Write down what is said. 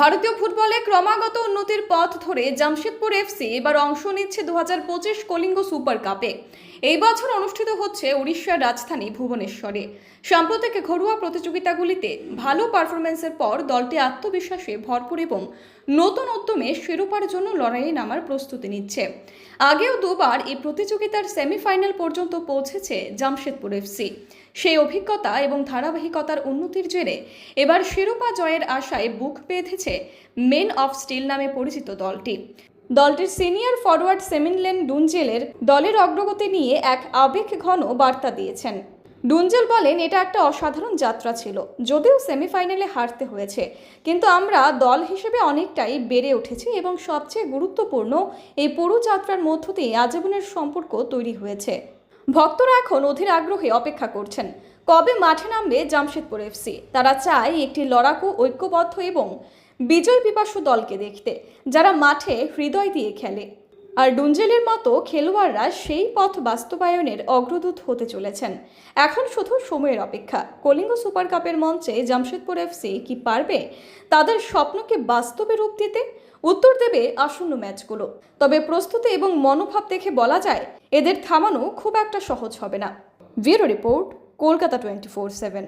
ভারতীয় ফুটবলে ক্রমাগত উন্নতির পথ ধরে জামশেদপুর এফসি এবার অংশ নিচ্ছে দু হাজার পঁচিশ কলিঙ্গ সুপার কাপে। এই বছর অনুষ্ঠিত হচ্ছে উড়িষ্যার রাজধানী ভুবনেশ্বরে। সাম্প্রতিক ঘরোয়া প্রতিযোগিতাগুলিতে ভালো পারফরমেন্সের পর দলটি আত্মবিশ্বাসে ভরপুর এবং নতুন উদ্যমে শিরোপার জন্য লড়াইয়ে নামার প্রস্তুতি নিচ্ছে। আগেও দুবার এই প্রতিযোগিতার সেমিফাইনাল পর্যন্ত পৌঁছেছে জামশেদপুর এফসি সেই অভিজ্ঞতা এবং ধারাবাহিকতার উন্নতির জেরে এবার শিরোপা জয়ের আশায় বুক বেঁধেছে মেন অফ স্টিল নামে পরিচিত দলটি। দলটির সিনিয়র ফরওয়ার্ড সেমিনলেন ডুনজেলের দলের অগ্রগতি নিয়ে এক আবেগ ঘন বার্তা দিয়েছেন। ডুনজেল বলেন, এটা একটা অসাধারণ যাত্রা ছিল। যদিও সেমিফাইনালে হারতে হয়েছে, কিন্তু আমরা দল হিসেবে অনেকটাই বেড়ে উঠেছি এবং সবচেয়ে গুরুত্বপূর্ণ এই পুরো যাত্রার মধ্য দিয়ে আজীবনের সম্পর্ক তৈরি হয়েছে। ভক্তরা এখন অধীর আগ্রহে অপেক্ষা করছেন। কবে মাঠে নামবে জামশেদপুর এফসি তারা চায় একটি লড়াকু ঐক্যবদ্ধ এবং বিজয় পিপাসু দলকে দেখতে, যারা মাঠে হৃদয় দিয়ে খেলে। আর ডুঞ্জেলের মতো খেলোয়াড়রা সেই পথ বাস্তবায়নের অগ্রদূত হতে চলেছেন। এখন শুধু সময়ের অপেক্ষা। কলিঙ্গ সুপার কাপের মঞ্চে জামশেদপুর এফসি কি পারবে? তাদের স্বপ্নকে বাস্তবে রূপ দিতে উত্তর দেবে আসন্ন ম্যাচগুলো। তবে প্রস্তুতি এবং মনোভাব দেখে বলা যায়, এদের থামানো খুব একটা সহজ হবে না। Bureau report, Kolkata twenty four seven.